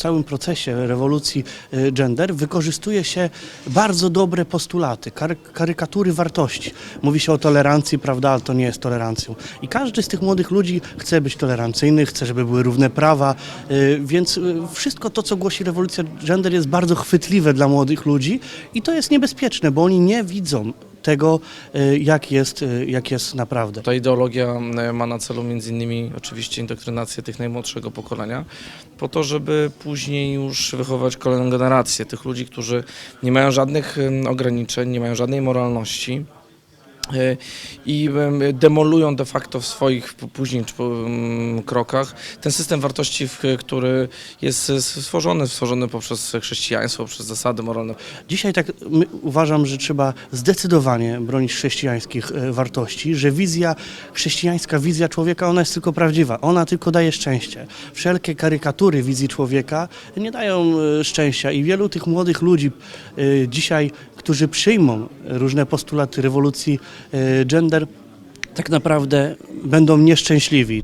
całym procesie rewolucji y, gender wykorzystuje się bardzo dobre postulaty, kary, karykatury wartości. Mówi się o tolerancji, prawda, ale to nie jest tolerancją. I każdy z tych młodych ludzi chce być tolerancyjny, chce, żeby były równe prawa, y, więc y, wszystko to, co głosi rewolucja gender jest bardzo chwytliwe dla młodych ludzi i to jest niebezpieczne, bo oni nie widzą tego, y, jak jest, y, jak jest naprawdę. Ta ideologia e, ma na celu między innymi oczywiście indoktrynację tych najmłodszego pokolenia, po to, żeby później już wychować kolejną generację tych ludzi, którzy nie mają żadnych ograniczeń, nie mają żadnej moralności. I em, demolują de facto w swoich później krokach ten system wartości, który jest stworzony, stworzony poprzez chrześcijaństwo, poprzez zasady moralne. Dzisiaj tak uważam, że trzeba zdecydowanie bronić chrześcijańskich e, wartości, że wizja, chrześcijańska wizja człowieka, ona jest tylko prawdziwa, ona tylko daje szczęście. Wszelkie karykatury wizji człowieka nie dają e, szczęścia i wielu tych młodych ludzi e, dzisiaj, którzy przyjmą różne postulaty rewolucji e, gender, tak naprawdę będą nieszczęśliwi.